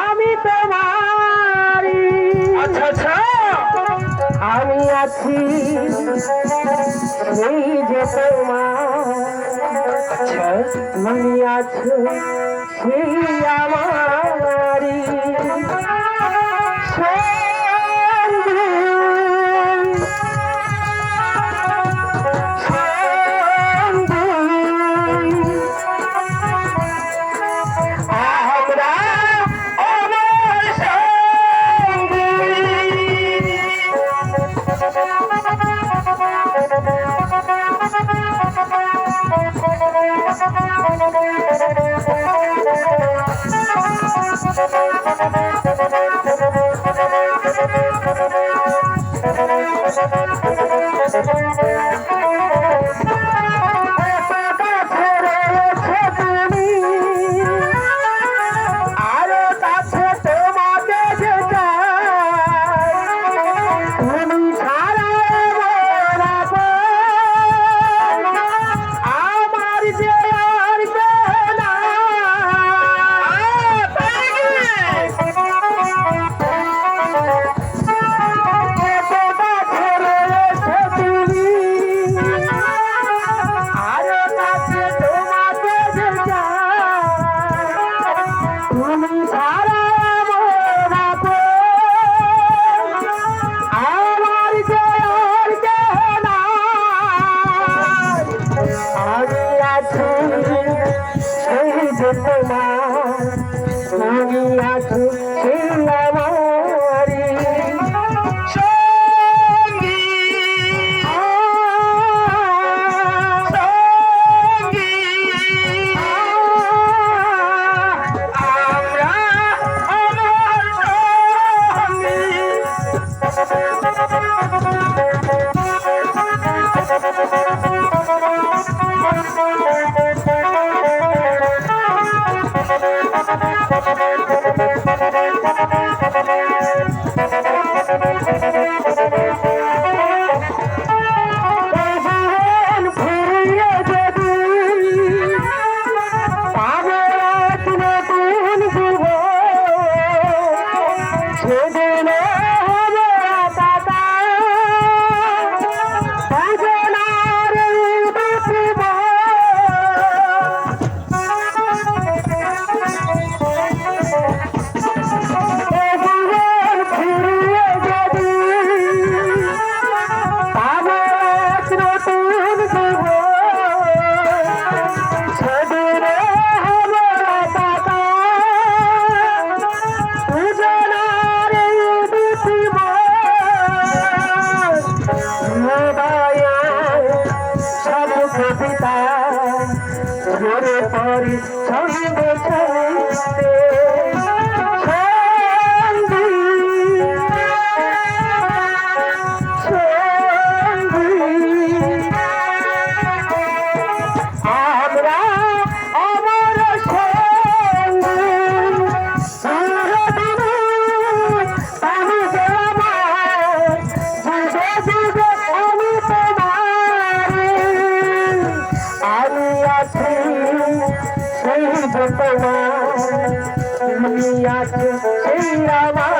আমি তোমারি আচ্ছা, আচ্ছা। আমি আছি সেই যে তোমার। মনে আছে সেই আমারি você foi lá. পারি সঙ্গ ছাড়তে উপবাস আমি আজ সেই রামা